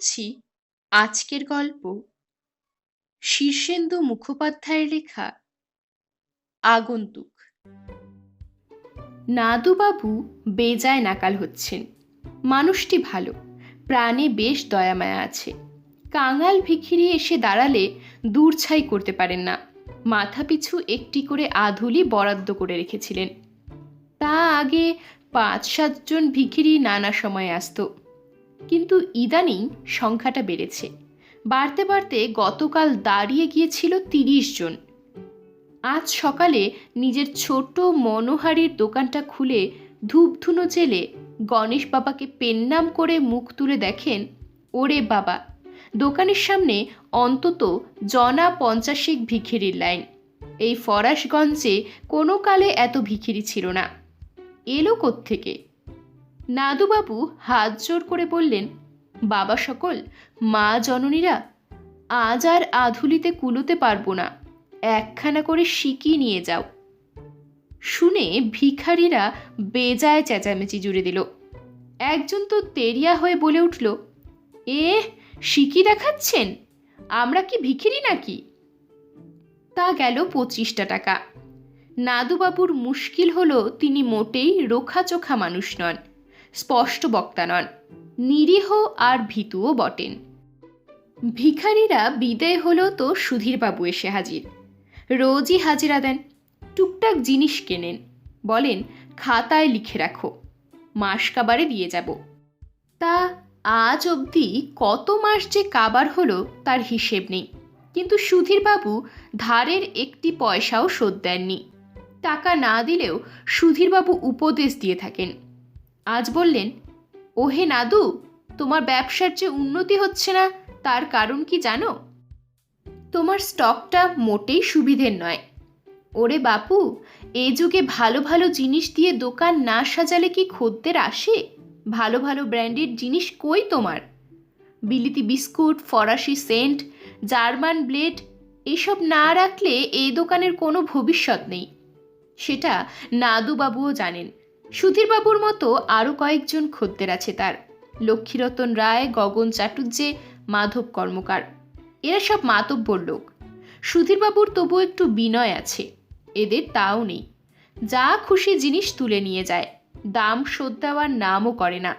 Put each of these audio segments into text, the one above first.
পড়ছি আজকের গল্প শীর্ষেন্দু মুখোপাধ্যায়ের লেখা আগন্তুক। নাদুবাবু বেজায় নাকাল হচ্ছেন। মানুষটি ভালো, প্রাণে বেশ দয়ামায়া আছে। কাঙাল ভিখিরি এসে দাঁড়ালে দূর ছাই করতে পারেন না। মাথা পিছু একটি করে আধুলি বরাদ্দ করে রেখেছিলেন। তা আগে পাঁচ সাতজন ভিখিরি নানা সময়ে আসতো। কিন্তু ইদানিং সংখ্যাটা বেড়েছে। বাড়তে বাড়তে গতকাল দাঁড়িয়ে গিয়েছিল তিরিশ জন। আজ সকালে নিজের ছোট মনোহারির দোকানটা খুলে ধূপধুনো জেলে গণেশ বাবাকে পেন্নাম করে মুখ তুলে দেখেন ওরে বাবা। দোকানের সামনে অন্তত জনা পঞ্চাশেক ভিখিরির লাইন। এই ফরাসগঞ্জে কোনো কালে এত ভিখিরি ছিল না। এলো থেকে নাদুবাবু হাত জোর করে বললেন, বাবা সকল, মা জননীরা, আজ আর আধুলিতে কুলোতে পারব না। একখানা করে সিকি নিয়ে যাও। শুনে ভিখারিরা বেজায় চেঁচামেচি জুড়ে দিল। একজন তো তেরিয়া হয়ে বলে উঠল, এ সিকি দেখাচ্ছেন? আমরা কি ভিখিরি নাকি? তা গেল পঁচিশটা টাকা। নাদুবাবুর মুশকিল হলো তিনি মোটেই রোখাচোখা মানুষ নন। স্পষ্ট বক্তা নন। নিরীহ আর ভীতুও বটেন। ভিখারিরা বিদায় হলো তো সুধীরবাবু এসে হাজির। রোজই হাজিরা দেন। টুকটাক জিনিস কেনেন। বলেন, খাতায় লিখে রাখো। মাস কাবারে দিয়ে যাব। তা আজ অবধি কত মাস যে কাবার হলো তার হিসেব নেই। কিন্তু সুধীরবাবু ধারের একটি পয়সাও শোধ দেননি। টাকা না দিলেও সুধীরবাবু উপদেশ দিয়ে থাকেন। আজ বললেন, ওহে নাদু, তোমার ব্যবসার যে উন্নতি হচ্ছে না, তার কারণ কি জানো? তোমার স্টকটা মোটেই সুবিধের নয়। ওরে বাপু, এ যুগে ভালো ভালো জিনিস দিয়ে দোকান না সাজালে কি খদ্দের আসে? ভালো ভালো ব্র্যান্ডের জিনিস কই তোমার? বিলিতি বিস্কুট, ফরাসি সেন্ট, জার্মান ব্লেড, এসব না রাখলে এই দোকানের কোনো ভবিষ্যৎ নেই। সেটা নাদুবাবুও জানেন। সুধীরবাবুর মতো আরও কয়েকজন খদ্দের আছে তার। লক্ষ্মীরতন রায়, গগন চাটুর্যে মাধব কর্মকার। এরা সব মাতব্বর লোক। সুধীরবাবুর তবু একটু বিনয় আছে। এদের তাও নেই। যা খুশি জিনিস তুলে নিয়ে যায়। দাম শোধ দেওয়ার নামও করে না।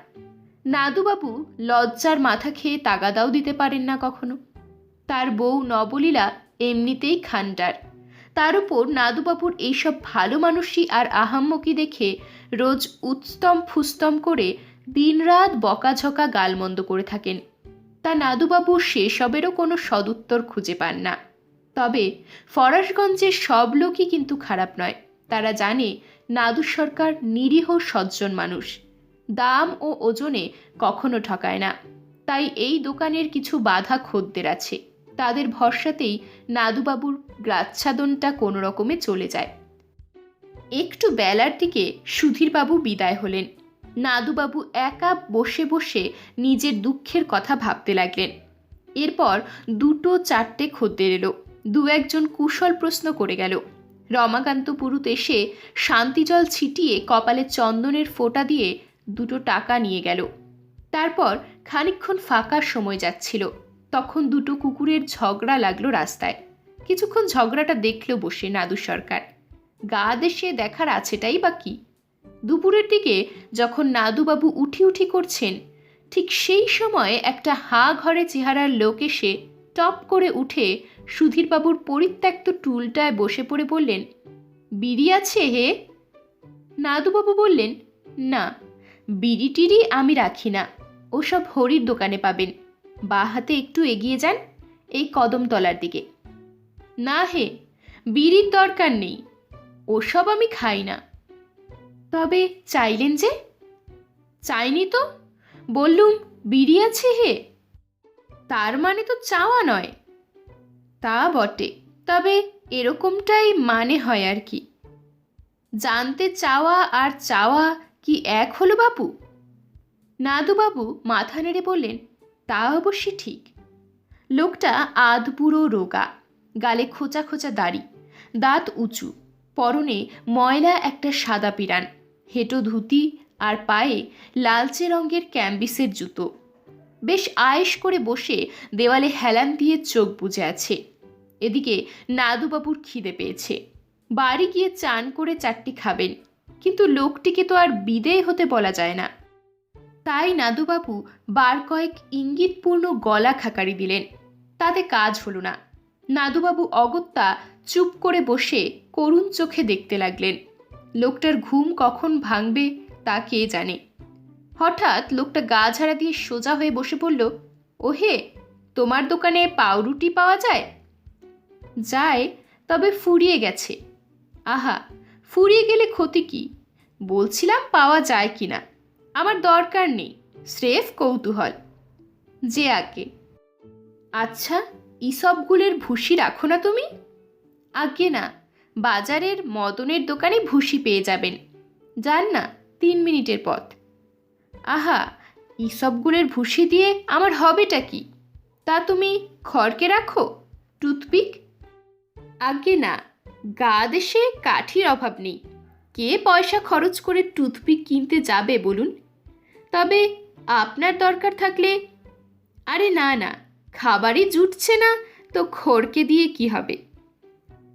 নাদুবাবু লজ্জার মাথা খেয়ে তাগাদাও দিতে পারেন না কখনো। তার বউ নবলীলা এমনিতেই খান্ডার তার উপর নাদুবাবুর এইসব ভালো মানুষই আর আহাম্মকি দেখে রোজ উৎস্তম ফুস্তম করে দিনরাত বকাঝকা গালমন্দ করে থাকেন। তা নাদুবাবু সেসবেরও কোনো সদুত্তর খুঁজে পান না। তবে ফরাসগঞ্জের সব লোকই কিন্তু খারাপ নয়। তারা জানে নাদু সরকার নিরীহ সজ্জন মানুষ। দাম ও ওজনে কখনো ঠকায় না। তাই এই দোকানের কিছু বাধা খদ্দের আছে। তাদের ভরসাতেই নাদুবাবুর গ্রাচ্ছাদনটা কোনো রকমে চলে যায়। একটু বেলার দিকে সুধীরবাবু বিদায় হলেন। নাদুবাবু একা বসে বসে নিজের দুঃখের কথা ভাবতে লাগলেন। এরপর দুটো চারটে খদ্দের এলো। দু একজন কুশল প্রশ্ন করে গেল। রমাকান্ত পুরুত এসে শান্তি জল ছিটিয়ে কপালে চন্দনের ফোঁটা দিয়ে দুটো টাকা নিয়ে গেল। তারপর খানিক্ষণ ফাঁকার সময় যাচ্ছিল। তখন দুটো কুকুরের ঝগড়া লাগল রাস্তায়। কিছুক্ষণ ঝগড়াটা দেখল বসে নাদু সরকার। গা দেশে দেখার আছেটাই বা কি? দুপুরের দিকে যখন নাদুবাবু উঠি উঠি করছেন, ঠিক সেই সময় একটা হা ঘরে চেহারার লোক এসে টপ করে উঠে সুধীরবাবুর পরিত্যক্ত টুলটায় বসে পড়ে বললেন, বিড়ি আছে হে? নাদুবাবু বললেন, না বিড়ি টিড়ি আমি রাখি না, ওসব হরির দোকানে পাবেন। বা হাতে একটু এগিয়ে যান, এই কদমতলার দিকে। না হে, বিড়ির দরকার নেই। ওসব আমি খাই না। তবে চাইলেন যে? চাইনি তো। বললুম, বিড়ি আছে হে। তার মানে তো চাওয়া নয়। তা বটে, তবে এরকমটাই মানে হয় আর কি। জানতে চাওয়া আর চাওয়া কি এক হলো বাপু? নাদুবাবু মাথা নেড়ে বললেন, তা অবশ্যই ঠিক। লোকটা আধবুড়ো রোগা। গালে খোঁচা খোঁচা দাড়ি, দাঁত উঁচু, পরনে ময়লা একটা সাদা পিরান, হেঁটো ধুতি আর পায়ে লালচে রঙের ক্যাম্বিসের জুতো। বেশ আয়েশ করে বসে দেওয়ালে হেলান দিয়ে চোখ বুজে আছে। এদিকে নাদুবাবুর খিদে পেয়েছে। বাড়ি গিয়ে চান করে চারটি খাবেন, কিন্তু লোকটিকে তো আর বিদেয় হতে বলা যায় না। তাই নাদুবাবু বার কয়েক ইঙ্গিতপূর্ণ গলা খাকারি দিলেন। তাতে কাজ হলো না। নাদুবাবু অগত্যা চুপ করে বসে করুণ চোখে দেখতে লাগলেন। লোকটার ঘুম কখন ভাঙবে তা কে জানে। হঠাৎ লোকটা গা ঝাড়া দিয়ে সোজা হয়ে বসে পড়ল, ওহে, তোমার দোকানে পাউরুটি পাওয়া যায়? যায়, তবে ফুরিয়ে গেছে। আহা, ফুরিয়ে গেলে ক্ষতি কি? বলছিলাম পাওয়া যায় কি না। আমার দরকার নেই, স্রেফ কৌতূহল। যে আগে। আচ্ছা ইসবগুলের ভুসি রাখো না তুমি? আগে না, বাজারের মদনের দোকানে ভুসি পেয়ে যাবেন। যান না, তিন মিনিটের পথ। আহা ইসবগুলের ভুসি দিয়ে আমার হবেটা কি? তা তুমি খড়কে রাখো, টুথপিক? আগে না, গা দেশে কাঠির অভাব নেই। কে পয়সা খরচ করে টুথপিক কিনতে যাবে বলুন? তবে আপনার দরকার থাকলে, আরে না না খাবারই জুটছে না, তো খড়কে দিয়ে কি হবে?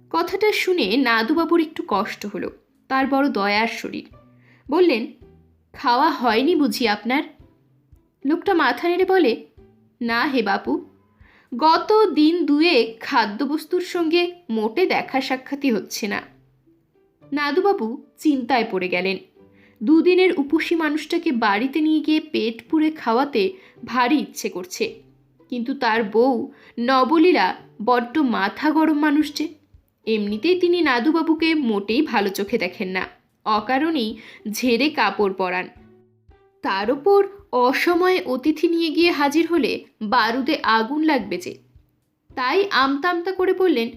কথাটা শুনে নাদুবাবুর একটু কষ্ট হলো, তার বড় দয়ার শরীর। বললেন, খাওয়া হয়নি বুঝি আপনার? লোকটা মাথা নেড়ে বলে, না হে বাপু। গত দিন দুয়েক খাদ্যবস্তুর সঙ্গে মোটে দেখা সাক্ষাৎই হচ্ছে না। নাদুবাবু চিন্তায় পড়ে গেলেন। দুদিনের উপসী মানুষটাকে বাড়িতে নিয়ে গিয়ে পেট পুড়ে খাওয়াতে ভারী ইচ্ছে করছে। কিন্তু তার বউ নবলীলা বড্ড মাথা গরম মানুষ যে। এমনিতেই তিনি নাদুবাবুকে মোটেই ভালো চোখে দেখেন না। অকারণেই ঝেড়ে কাপড় পরান। তার ওপর অসময়ে অতিথি নিয়ে গিয়ে হাজির হলে বারুদে আগুন লাগবে যে। তাই আমতামতা করে বললেন,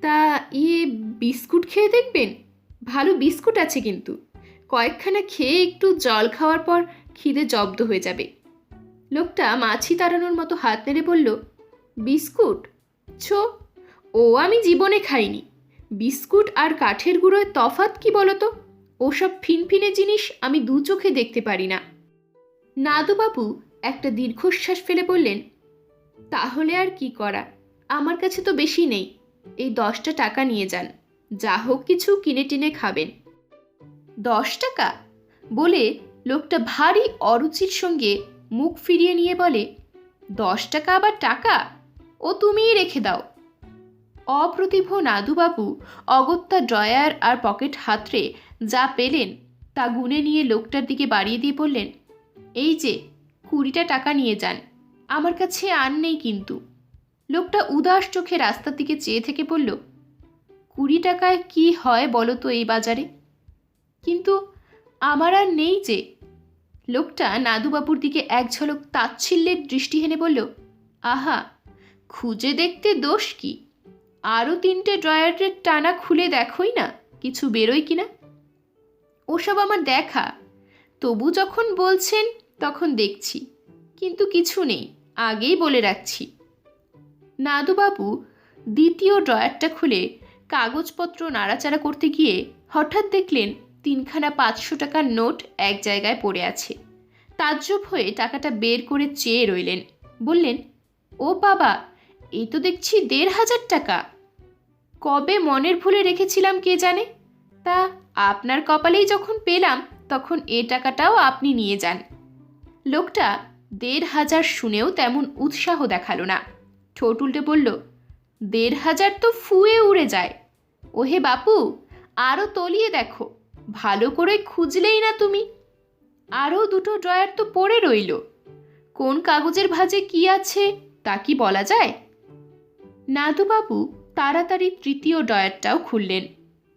তা ইয়ে বিস্কুট খেয়ে দেখবেন? ভালো বিস্কুট আছে কিন্তু। কয়েকখানা খেয়ে একটু জল খাওয়ার পর খিদে জব্দ হয়ে যাবে। লোকটা মাছি তাড়ানোর মতো হাত নেড়ে বলল, বিস্কুট? ছো, ও আমি জীবনে খাইনি। বিস্কুট আর কাঠের গুঁড়োয় তফাত কি বলতো? ওসব ফিনফিনে জিনিস আমি দু চোখে দেখতে পারি না। নাদুবাবু একটা দীর্ঘশ্বাস ফেলে বললেন, তাহলে আর কি করা? আমার কাছে তো বেশি নেই। এই দশটা টাকা নিয়ে যান। যা হোক কিছু কিনে টিনে খাবেন। দশ টাকা? বলে লোকটা ভারী অরুচির সঙ্গে মুখ ফিরিয়ে নিয়ে বলে, দশ টাকা আবার টাকা? ও তুমিই রেখে দাও। অপ্রতিভ নাদুবাবু অগত্যা ড্রয়ার আর পকেট হাতড়ে যা পেলেন তা গুনে নিয়ে লোকটার দিকে বাড়িয়ে দিয়ে বললেন, এই যে, কুড়িটা টাকা নিয়ে যান। আমার কাছে আর নেই কিন্তু। লোকটা উদাস চোখে রাস্তার দিকে চেয়ে থেকে বলল, কুড়ি টাকায় কি হয় বলো তো এই বাজারে? কিন্তু আমার আর নেই যে লোকটা নাদুবাবুর দিকে এক ঝলক তাচ্ছিল্যের দৃষ্টি হেনে বলল, আহা, খুঁজে দেখতে দোষ কি? আরও তিনটে ড্রয়ারের টানা খুলে দেখোই না, কিছু বেরোয় কি কিনা ওসব আমার দেখা। তবু যখন বলছেন, তখন দেখছি। কিন্তু কিছু নেই, আগেই বলে রাখছি। নাদুবাবু দ্বিতীয় ড্রয়ারটা খুলে কাগজপত্র নাড়াচাড়া করতে গিয়ে হঠাৎ দেখলেন তিনখানা পাঁচশো টাকার নোট এক জায়গায় পড়ে আছে। তাজ্জব হয়ে টাকাটা বের করে চেয়ে রইলেন। বললেন, ও বাবা এই তো দেখছি দেড় হাজার টাকা। কবে মনের ভুলে রেখেছিলাম কে জানে? তা আপনার কপালেই যখন পেলাম, তখন এ টাকাটাও আপনি নিয়ে যান। লোকটা দেড় হাজার শুনেও তেমন উৎসাহ দেখাল না। ঠোঁট উল্টে বলল, দেড় হাজার তো ফুয়ে উড়ে যায়। ওহে বাপু আরও তলিয়ে দেখো। ভালো করে খুঁজলেই না তুমি। আরও দুটো ড্রয়ার তো পড়ে রইল। কোন কাগজের ভাঁজে কি আছে, তা কি বলা যায়? নাদুবাবু তাড়াতাড়ি তৃতীয় ড্রয়ারটাও খুললেন।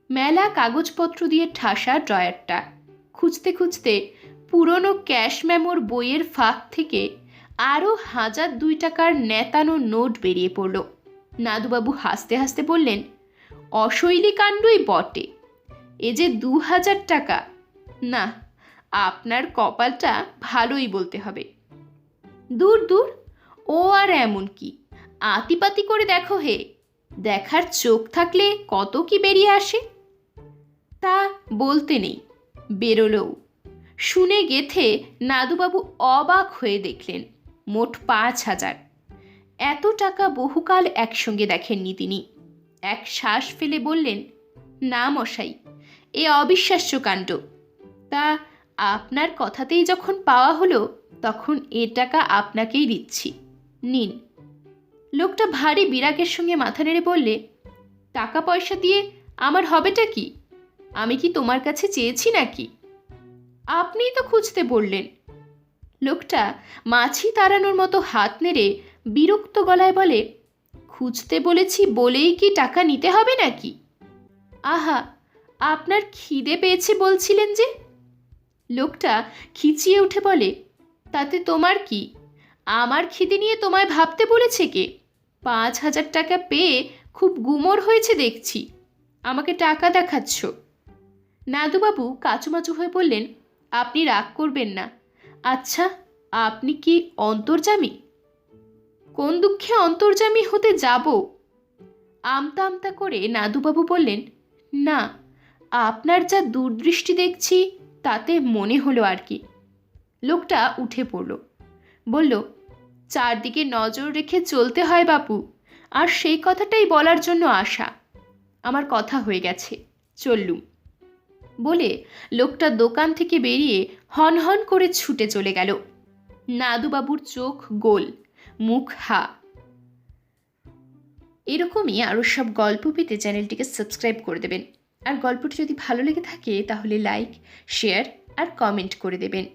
মেলা কাগজপত্র দিয়ে ঠাসা ড্রয়ারটা। খুঁজতে খুঁজতে পুরনো ক্যাশ মেমোর বইয়ের ফাঁক থেকে আরও হাজার দুই টাকার নেতানো নোট বেরিয়ে পড়ল। নাদুবাবু হাসতে হাসতে বললেন, অশৈলী কাণ্ডই বটে। এ যে দু হাজার টাকা, না, আপনার কপালটা ভালোই বলতে হবে। দূর দূর, ও আর এমন কি? আতিপাতি করে দেখো হে, দেখার চোখ থাকলে কত কি বেরিয়ে আসে? তা বলতে নেই বেরোলেও শুনে গেথে নাদুবাবু অবাক হয়ে দেখলেন, মোট পাঁচ হাজার। এত টাকা বহুকাল একসঙ্গে দেখেননি তিনি। এক শ্বাস ফেলে বললেন, না মশাই এ অবিশ্বাস্য কাণ্ড। তা আপনার কথাতেই যখন পাওয়া হলো, তখন এ টাকা আপনাকেই দিচ্ছি। নিন। লোকটা ভারী বিরাগের সঙ্গে মাথা নেড়ে বললে, টাকা পয়সা দিয়ে আমার হবেটা কি? আমি কি তোমার কাছে চেয়েছি নাকি? আপনিই তো খুঁজতে বললেন। লোকটা মাছি তাড়ানোর মতো হাত নেড়ে বিরক্ত গলায় বলে, খুঁজতে বলেছি বলেই কি টাকা নিতে হবে নাকি? আহা আপনার খিদে পেয়েছে বলছিলেন যে? লোকটা খিচিয়ে উঠে বলে, তাতে তোমার কি? আমার খিদে নিয়ে তোমায় ভাবতে বলেছে কে? পাঁচ হাজার টাকা পেয়ে খুব গুমর হয়েছে দেখছি। আমাকে টাকা দেখাচ্ছ। নাদুবাবু কাচুমাচু হয়ে বললেন, আপনি রাগ করবেন না। আচ্ছা আপনি কি অন্তর্জামী? কোন দুঃখে অন্তর্জামী হতে যাব? আমতা আমতা করে নাদুবাবু বললেন, না। আপনার যা দূরদৃষ্টি দেখছি, তাতে মনে হলো আর কি। লোকটা উঠে পড়ল। বলল, চারদিকে নজর রেখে চলতে হয় বাপু, আর সেই কথাটাই বলার জন্য আসা। আমার কথা হয়ে গেছে, চললুম। বলে লোকটা দোকান থেকে বেরিয়ে হনহন করে ছুটে চলে গেল। নাদুবাবুর চোখ গোল, মুখ হা। এরকমই আরও সব গল্প পেতে চ্যানেলটিকে সাবস্ক্রাইব করে দেবেন। আর গল্পটি যদি ভালো লেগে থাকে তাহলে লাইক শেয়ার আর কমেন্ট করে দেবেন।